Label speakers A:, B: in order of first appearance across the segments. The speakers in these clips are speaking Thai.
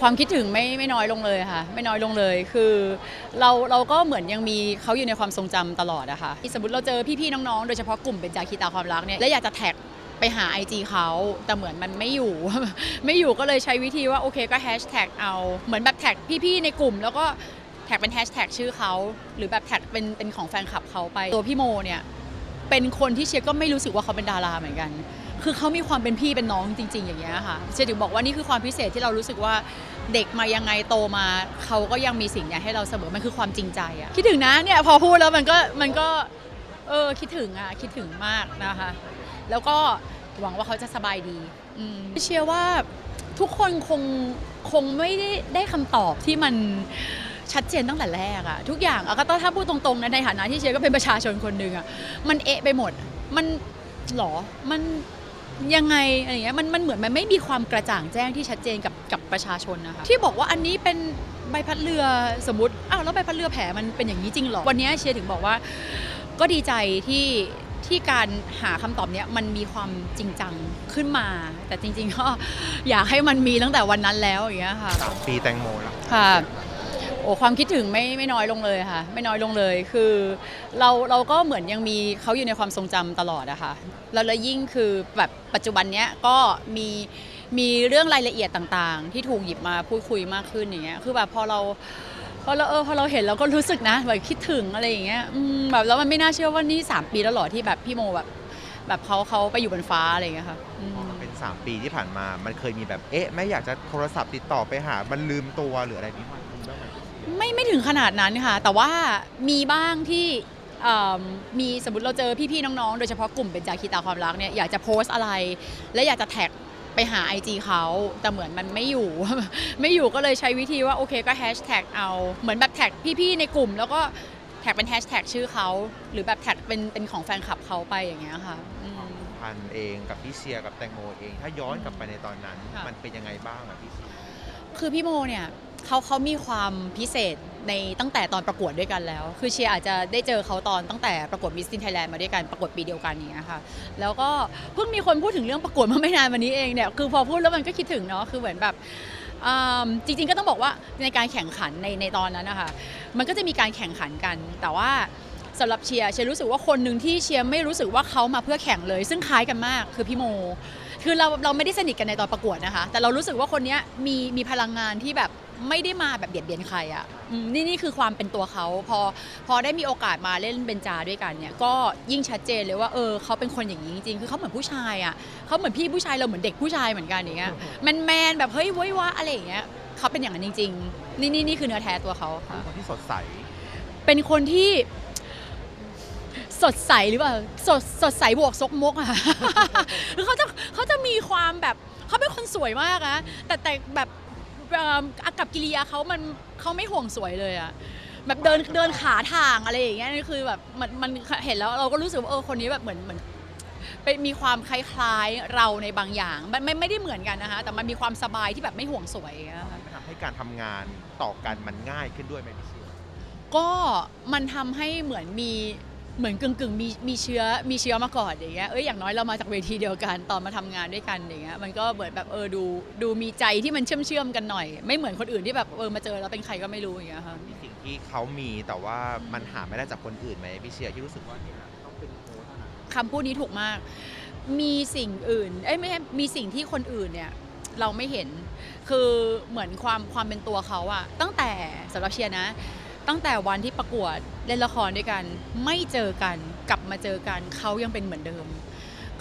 A: ความคิดถึงไม่ไม่น้อยลงเลยค่ะ ไม่น้อยลงเลย คือเราเราก็เหมือนยังมีเขาอยู่ในความทรงจำตลอดอะค่ะสมมติเราเจอพี่ๆน้องๆ โดยเฉพาะกลุ่มเป็นจาคีตาความรักเนี่ยแล้วอยากจะแท็กไปหา IG เขาแต่เหมือนมันไม่อยู่ ไม่อยู่ก็เลยใช้วิธีว่าโอเคก็แฮชแท็กเอา เหมือนแบบแท็กพี่ๆในกลุ่ม แล้วก็แท็กเป็นแฮชแท็กชื่อเขาหรือแบบแท็กเป็นเป็นของแฟนคลับเขาไปตัวพี่โมเนี่ยเป็นคนที่เชียร์ก็ไม่รู้สึกว่าเขาเป็นดาราเหมือนกัน คือเขามีความเป็นพี่เป็นน้องจริง ๆ อย่างเงี้ยค่ะเชียร์ถึงบอกว่านี่คือความพิเศษที่เรารู้สึกว่าเด็กมายังไงโตมาเขาก็ยังมีสิ่งเนี้ยให้เราเสมอมันคือความจริงใจอะคิดถึงนะเนี่ยพอพูดแล้วมันก็มันก็เออคิดถึงอะคิดถึงมากนะคะ แล้วก็หวังว่าเขาจะสบายดีอืมเชื่อว่าทุกคนคงคงไม่ได้ได้คำตอบที่มันชัดเจนตั้งแต่แรกอะทุกอย่างอะก็ต้องถ้าพูดตรงๆนะในฐานะที่เชียร์ก็เป็นประชาชนคนหนึ่งอะมันเอะไปหมด มันหรอมัน ยังไงอะไรเงี้ยมันมันเหมือนมันไม่มีความกระจ่างแจ้งที่ชัดเจนกับกับประชาชนนะคะที่บอกว่าอันนี้เป็นใบพัดเรือสมมติอ้าวแล้วใบพัดเรือแผลมันเป็นอย่างนี้จริงเหรอวันนี้เชียร์ถึงบอกว่า ก็ดีใจที่ที่การหาคำตอบเนี้ยมันมีความจริงจังขึ้นมา แต่จริงๆก็อยากให้มันมีตั้งแต่วันนั้นแล้วอย่างเงี้ยค่ะ
B: สามปีแตงโมแล้ว
A: ค่ะ โอ้ความคิดถึงไม่ไม่น้อยลงเลยค่ะ ไม่น้อยลงเลย คือเราเราก็เหมือนยังมีเขาอยู่ในความทรงจำตลอดอะค่ะแล้วแล้วยิ่งคือแบบปัจจุบันเนี้ยก็มีมีเรื่องรายละเอียดต่างๆ ที่ถูกหยิบมาพูดคุยมากขึ้นอย่างเงี้ยคือแบบพอเราพอเราเออพอเราเห็นเราก็รู้สึกนะแบบคิดถึงอะไรอย่างเงี้ยอืมแบบแล้วมันไม่น่าเชื่อว่านี่สามปีแล้วเหรอที่แบบพี่โมแบบแบบเขาเขาไปอยู่บนฟ้าอะไรอย่างเงี้ยค่ะอืม
B: เป็น 3 ปีที่ผ่านมามันเคยมีแบบเอ๊ะไม่อยากจะโทรศัพท์ติดต่อไปหา มันลืมตัวหรืออะไรนี้มันมีบ้างไหม
A: ไม่ไม่ถึงขนาดนั้นค่ะ แต่ว่ามีบ้างที่เอิ่มมีสมมติเราเจอพี่ๆน้องๆ โดยเฉพาะกลุ่มเป็นจาคีตาความรักเนี่ยอยากจะโพสต์อะไร และอยากจะแท็กไปหา IG เขาแต่เหมือนมันไม่อยู่ ไม่อยู่ก็เลยใช้วิธีว่าโอเคก็แฮชแท็กเอา เหมือนแบบแท็กพี่ๆในกลุ่ม แล้วก็แท็กเป็นแฮชแท็กชื่อเขาหรือแบบแท็กเป็นเป็นของแฟนคลับเขาไปอย่างเงี้ยค่ะอืม
B: พันเองกับพี่เชียร์กับแตงโมเอง ถ้าย้อนกลับไปในตอนนั้น
A: ค่ะ
B: มันเป็นยังไงบ้างอะพี่เชียร์
A: คือพี่โมเนี่ย เขาเขามีความพิเศษในตั้งแต่ตอนประกวดด้วยกันแล้ว คือเชียร์อาจจะได้เจอเขาตอนตั้งแต่ประกวดมิสซินไทยแลนด์มาด้วยกันประกวดปีเดียวกันอย่างเนี้ยค่ะ แล้วก็เพิ่งมีคนพูดถึงเรื่องประกวดเมื่อไม่นานวันนี้เองเนี่ย คือพอพูดแล้วมันก็คิดถึงเนาะ คือเหมือนแบบจริงๆก็ต้องบอกว่าในการแข่งขันในในตอนนั้นนะคะ มันก็จะมีการแข่งขันกัน แต่ว่าสำหรับเชียร์เชียร์รู้สึกว่าคนหนึ่งที่เชียร์ไม่รู้สึกว่าเขามาเพื่อแข่งเลย ซึ่งคล้ายกันมากคือพี่โม คือเราเราไม่ได้สนิทกันในตอนประกวดนะคะ แต่เรารู้สึกว่าคนนี้มีมีพลังงานที่แบบ ไม่ได้มาแบบเบียดเบียนใครอะ่ะอืมนี่นี่คือความเป็นตัวเขาพอพอได้มีโอกาสมาเล่นเบนจาด้วยกันเนี่ยก็ยิ่งชัดเจนเลยว่าเออเขาเป็นคนอย่างนี้จริงๆคือเขาเหมือนผู้ชายอะ่ะเขาเหมือนพี่ผู้ชายเราเหมือนเด็กผู้ชายเหมือนกันอย่างเงี้ยแมนแมนๆแบบเฮ้ยเว้ยวะอะไรอย่างเงี้ยเขาเป็นอย่างนั้นจริง ๆ นี่นี่นี่คือเนื้อแท้ตัวเขาค่ะ
B: คนที่สดใส
A: เป็นคนที่ สดใสหรือเปล่าสดสดใสบวกซกมกอะ คือเขาจะเขาจะมีความแบบเขาเป็นคนสวยมากนะแต่แต่แบบเอิ่มอากับกิริยาเขามันเขาไม่ห่วงสวยเลยอะแบบเดินเดินขาทางอะไรอย่างเงี้ยนี่คือแบบมันมันเห็นแล้วเราก็รู้สึกว่าเออคนนี้แบบเหมือนเหมือนเป็นมีความคล้ายๆเราในบางอย่างมันไม่ไม่ได้เหมือนกันนะคะแต่มันมีความสบายที่แบบไม่ห่วงสวยอย่างเงี้ยค่ะ
B: ทำให้การทำงานต่อกันมันง่ายขึ้นด้วยไหมพี่เชียร์
A: ก็มันทำให้เหมือนมี เหมือนกึ่งกึ่งๆมีมีเชื้อมีเชื้อมาก่อนอย่างเงี้ยเอ้ยอย่างน้อยเรามาจากเวทีเดียวกันตอนมาทำงานด้วยกันอย่างเงี้ยมันก็เหมือนแบบเออดูดูมีใจที่มันเชื่อมเชื่อมๆกันหน่อย ไม่เหมือนคนอื่นที่แบบเออมาเจอแล้วเป็นใครก็ไม่รู้อย่างเงี้ยค่ะ
B: มีสิ่งที่เขามีแต่ว่ามันหาไม่ได้จากคนอื่นไหมพี่เชียร์ที่รู้สึกว่าเนี่ยต้องเป็นโค้ชเท่านั้น
A: คำพูดนี้ถูกมาก มีสิ่งอื่นเอ้ยไม่ใช่มีสิ่งที่คนอื่นเนี่ยเราไม่เห็นคือเหมือนความความเป็นตัวเขาอะตั้งแต่สำหรับเชียร์นะ ตั้งแต่วันที่ประกวดเล่นละครด้วยกัน ไม่เจอกันกลับมาเจอกันเขายังเป็นเหมือนเดิม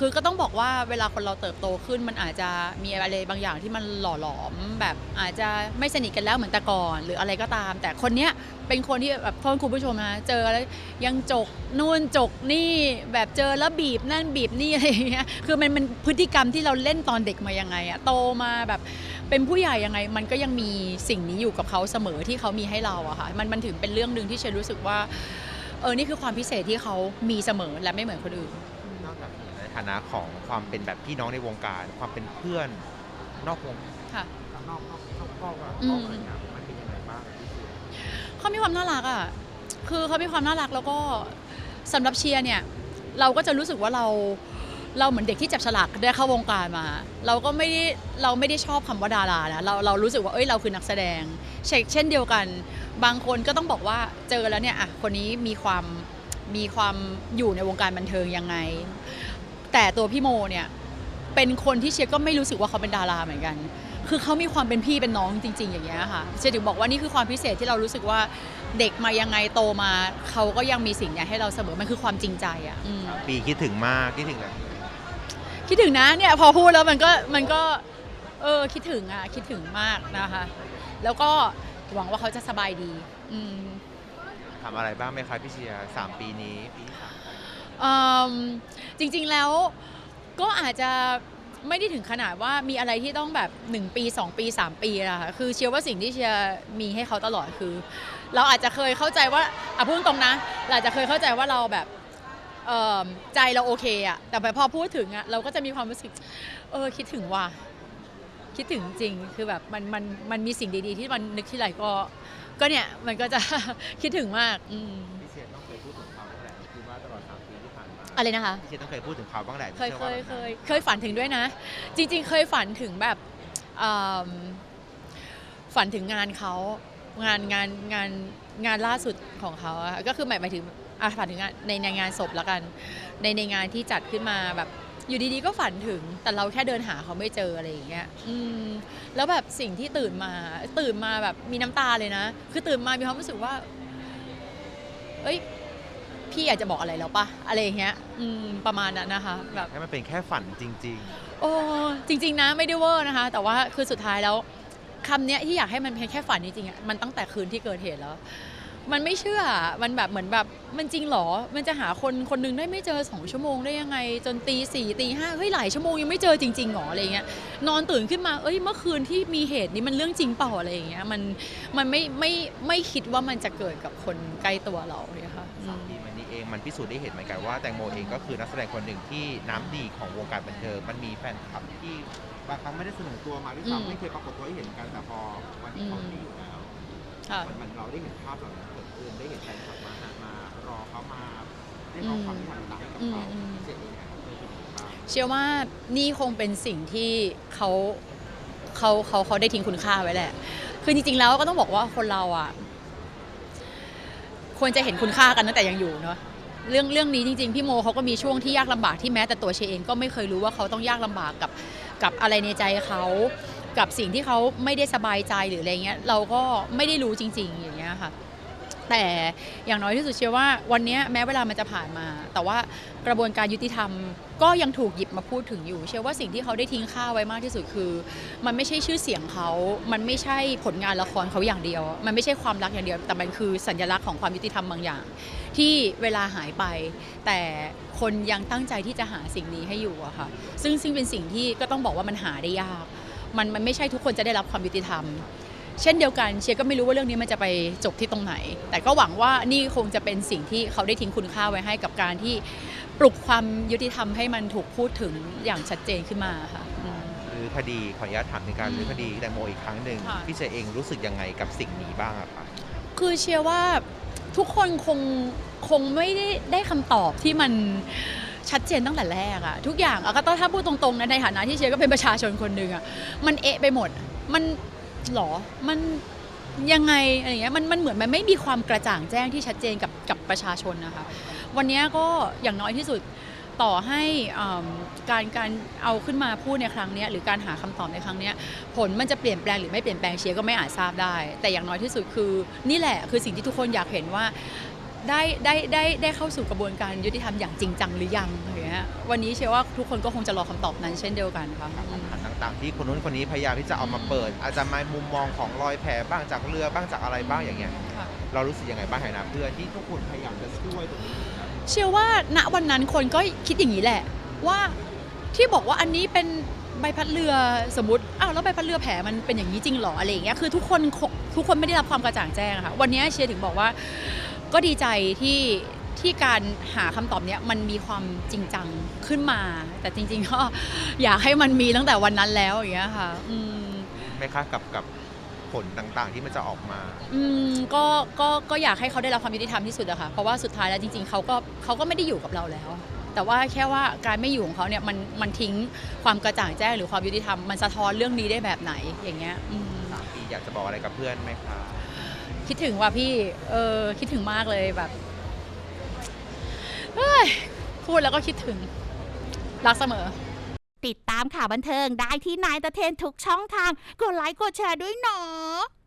A: คือก็ต้องบอกว่าเวลาคนเราเติบโตขึ้นมันอาจจะมีอะไรบางอย่างที่มันหล่อหลอม แบบอาจจะไม่สนิทกันแล้วเหมือนแต่ก่อนหรืออะไรก็ตาม แต่คนเนี้ยเป็นคนที่แบบพ่อคุณผู้ชมนะเจอแล้วยังจกนู่นจกนี่แบบเจอแล้วบีบนั่นบีบนี่อะไรอย่างเงี้ยคือมันมันพฤติกรรมที่เราเล่นตอนเด็กมายังไงอะโตมาแบบ เป็นผู้ใหญ่ยังไงมันก็ยังมีสิ่งนี้อยู่กับเขาเสมอที่เขามีให้เราอะค่ะมันมันถึงเป็นเรื่องหนึ่งที่เชนรู้สึกว่าเออนี่คือความพิเศษที่เขามีเสมอและไม่เหมือนคนอื่น
B: นอกจากนี้ในฐานะของความเป็นแบบพี่น้องในวงการ ความเป็นเพื่อนนอกวง
A: ค่ะ
B: นอกนอกนอกกล้องอะ
A: อืม
B: นอกอะไรเงี้ยมันเป็นยังไงบ้างอะพี่เชียร์
A: เขามีความน่ารักอะ คือเขามีความน่ารักแล้วก็สำหรับเชียร์เนี่ย เราก็จะรู้สึกว่าเรา เราเหมือนเด็กที่จับฉลากได้เข้าวงการมา เราก็ไม่ได้เราไม่ได้ชอบคำว่าดารานะเราเรารู้สึกว่าเอ้ยเราคือนักแสดงเช่นเช่นเดียวกัน บางคนก็ต้องบอกว่าเจอแล้วเนี่ยอะคนนี้มีความมีความอยู่ในวงการบันเทิงยังไง แต่ตัวพี่โมเนี่ยเป็นคนที่เชียร์ก็ไม่รู้สึกว่าเขาเป็นดาราเหมือนกัน คือเขามีความเป็นพี่เป็นน้องจริง ๆ อย่างเงี้ยค่ะเชียร์ถึงบอกว่านี่คือความพิเศษที่เรารู้สึกว่าเด็กมายังไงโตมา เขาก็ยังมีสิ่งเนี้ยให้เราเสมอมันคือความจริงใจอะ
B: ปีคิดถึงมากคิดถึงอะไร
A: คิดถึงนะเนี่ยพอพูดแล้วมันก็มันก็เออคิดถึงอะคิดถึงมากนะคะ แล้วก็หวังว่าเขาจะสบายดีอืม
B: ทำอะไรบ้างไหมคะพี่เชียร์สามปีนี้ปีที่สาม
A: อืมจริงๆแล้วก็อาจจะไม่ได้ถึงขนาดว่ามีอะไรที่ต้องแบบ 1 ปี 2 ปี 3 ปีอะค่ะคือเชียร์ว่าสิ่งที่เชียร์มีให้เขาตลอดคือ เราอาจจะเคยเข้าใจว่าอะพูดตรงๆนะเราอาจจะเคยเข้าใจว่าเราแบบ เอิ่มใจเราโอเคอะแต่พอพูดถึงอะเราก็จะมีความรู้สึก เออคิดถึงว่ะคิดถึงจริงคือแบบมันมันมันมีสิ่งดีๆ ที่มันนึกที่ไรก็ ก็เนี่ยมันก็จะ คิดถึงมากอืม
B: พี่เชียร์ต้องเคยพูดถึงเขาบ้างแหละคือว่าตลอดสามปีที่ผ่านมา
A: อะไรนะคะ
B: พี่เชียร์ต้องเคยพูดถึงเขาบ้างแหละ
A: เคย
B: ชื่อ
A: เค
B: ว่ายแบบ
A: เค
B: นั้น
A: ยเคยฝันถึงด้วยนะ จริง ๆ เคยฝันถึงแบบอืมฝันถึงงานเขางานงานงานงานล่าสุดของเขาอะก็คือหมายหมายถึง อะฝันถึงงานในในงานศพแล้วกัน ในในงานที่จัดขึ้นมาแบบอยู่ดีๆก็ฝันถึง แต่เราแค่เดินหาเขาไม่เจออะไรอย่างเงี้ยอืมแล้วแบบสิ่งที่ตื่นมา ตื่นมาแบบมีน้ำตาเลยนะ คือตื่นมามีความรู้สึกว่า เอ้ย พี่อยากจะบอกอะไรแล้วปะอะไรอย่างเงี้ย อืม ประมาณนั้นนะคะ แบบ
B: ให้มันเป็นแค่ฝันจริง
A: โอ้จริง ๆ นะไม่ได้เวอร์นะคะ แต่ว่าคือสุดท้ายแล้วคำเนี้ยที่อยากให้มันเป็นแค่ฝันจริงๆอะมันตั้งแต่คืนที่เกิดเหตุแล้ว มันไม่เชื่อ มันแบบเหมือนแบบมันจริงเหรอ มันจะหาคนคนหนึงได้ไม่เจอสองชั่วโมงได้ยังไง จนตีสี่ตีห้าเฮ้ยหลายชั่วโมงยังไม่เจอจริงๆหรออะไรเงี้ยนอนตื่นขึ้นมาเอ้ยเมื่อคืนที่มีเหตุนี้มันเรื่องจริงเปล่าอะไรอย่างเงี้ยมันมันไม่ไม่ไม่คิดว่ามันจะเกิดกับคนใกล้ตัวเราเนี่ยค่ะ
B: สามปีมานี้เองมันพิสูจน์ได้เห็นเหมือนกันว่าแตงโมเองก็คือนักแสดงคนหนึ่งที่น้ำดีของวงการบันเทิงมันมีแฟนคลับที่บางครั้งไม่ได้เสนอตัวมาด้วย
A: อืม
B: ซ้ำไม่เคยปรากฏตัวให้เห็นกันแต่พอวันที่เขา
A: อืม
B: ไม่อยู่ มันมันเราได้เห็นภาพเหล่านั้นเกิดขึ้นได้เห็นแฟนคลับมาหามารอเขามาเรียกร้องความยุติธรรมต่างๆให้กับเขา
A: อืม
B: เสียเองเนี่ยเคยเห็นบ้าง
A: เชื่อว่านี่คงเป็นสิ่งที่เขาเขาเขาเขาได้ทิ้งคุณค่าไว้แหละ คือจริงๆแล้วก็ต้องบอกว่าคนเราอะควรจะเห็นคุณค่ากันตั้งแต่ยังอยู่เนาะเรื่องเรื่องนี้จริงๆ พี่โมเขาก็มีช่วงที่ยากลำบากที่แม้แต่ตัวเชเองก็ไม่เคยรู้ว่าเขาต้องยากลำบากกับกับอะไรในใจเขา กับสิ่งที่เขาไม่ได้สบายใจหรืออะไรเงี้ยเราก็ไม่ได้รู้จริง ๆ อย่างเงี้ยค่ะ แต่อย่างน้อยที่สุดเชื่อว่าวันนี้แม้เวลามันจะผ่านมา แต่ว่ากระบวนการยุติธรรมก็ยังถูกหยิบมาพูดถึงอยู่ เชื่อว่าสิ่งที่เขาได้ทิ้งค่าไว้มากที่สุดคือ มันไม่ใช่ชื่อเสียงเขา มันไม่ใช่ผลงานละครเขาอย่างเดียว มันไม่ใช่ความรักอย่างเดียว แต่มันคือสัญลักษณ์ของความยุติธรรมบางอย่าง ที่เวลาหายไป แต่คนยังตั้งใจที่จะหาสิ่งนี้ให้อยู่อะค่ะ ซึ่งซึ่งเป็นสิ่งที่ก็ต้องบอกว่ามันหาได้ยาก มันมันไม่ใช่ทุกคนจะได้รับความยุติธรรม เช่นเดียวกันเชียร์ก็ไม่รู้ว่าเรื่องนี้มันจะไปจบที่ตรงไหน แต่ก็หวังว่านี่คงจะเป็นสิ่งที่เขาได้ทิ้งคุณค่าไว้ให้กับการที่ปลุกความยุติธรรมให้มันถูกพูดถึงอย่างชัดเจนขึ้นมาค่ะอืม
B: หรือคดีขออนุญาตถามในการ
A: อืม
B: รื้อคดีแตงโมอีกครั้งหนึ่ง
A: ค่ะ
B: พี่เจเองรู้สึกยังไงกับสิ่งนี้บ้างอะคะ
A: คือเชียร์ว่าทุกคนคงคงไม่ได้ได้คำตอบที่มัน ชัดเจนตั้งแต่แรกอะทุกอย่างอะก็ต้องถ้าพูดตรงๆนะในฐานะที่เชียร์ก็เป็นประชาชนคนหนึ่งอะมันเอะไปหมด มันหรอมันยังไงอะไรอย่างเงี้ยมันมันเหมือนมันไม่มีความกระจ่างแจ้งที่ชัดเจนกับกับประชาชนนะคะวันนี้ก็อย่างน้อยที่สุดต่อให้อืมการการเอาขึ้นมาพูดในครั้งนี้หรือการหาคำตอบในครั้งนี้ผลมันจะเปลี่ยนแปลงหรือไม่เปลี่ยนแปลงเชียร์ก็ไม่อาจทราบได้ แต่อย่างน้อยที่สุดคือ นี่แหละคือสิ่งที่ทุกคนอยากเห็นว่า ได้ได้ได้ได้เข้าสู่กระบวนการยุติธรรมอย่างจริงจังหรือยังอย่างเงี้ยวันนี้เชื่อว่าทุกคนก็คงจะรอคำตอบนั้นเช่นเดียวกันค่ะอืม
B: ต่างๆ ที่คนนู้นคนนี้พยายามที่จะเอามาเปิด อาจจะมามุมมองของรอยแผลบ้างจากเรือบ้างจากอะไรบ้างอย่างเงี้ย
A: ค่ะ
B: เรารู้สึกยังไงบ้างในฐานะเพื่อนที่ทุกคนพยายามจะช่วยตรงนี้ครับ
A: เชื่อว่าณวันนั้นคนก็คิดอย่างนี้แหละ ว่าที่บอกว่าอันนี้เป็นใบพัดเรือสมมติอ้าวแล้วใบพัดเรือแผลมันเป็นอย่างนี้จริงเหรออะไรอย่างเงี้ยคือทุกคนคงทุกคนไม่ได้รับความกระจ่างแจ้งอะค่ะ วันนี้เชียร์ถึงบอกว่า ก็ดีใจที่ที่การหาคำตอบเนี้ยมันมีความจริงจังขึ้นมา แต่จริง ๆ ก็อยากให้มันมีตั้งแต่วันนั้นแล้วอย่างเงี้ยค่ะอืม
B: ไหมคะกับกับผลต่างๆที่มันจะออกมา
A: อืมก็ก็ก็อยากให้เขาได้รับความยุติธรรมที่สุดอะค่ะเพราะว่าสุดท้ายแล้วจริง ๆเขาก็เขาก็ไม่ได้อยู่กับเราแล้วอะแต่ว่าแค่ว่าการไม่อยู่ของเขาเนี่ยมันมันทิ้งความกระจ่างแจ้งหรือความยุติธรรมมันสะท้อนเรื่องนี้ได้แบบไหนอย่างเงี้ยอืม
B: สามปีอยากจะบอกอะไรกับเพื่อนไหมคะ
A: คิดถึงว่ะพี่ เออ คิดถึงมากเลยแบบเฮ้ยพูดแล้วก็คิดถึง รักเสมอ
C: ติดตามข่าวบันเทิงได้ที่นายตะเทนทุกช่องทาง กดไลค์กดแชร์ด้วยเนาะ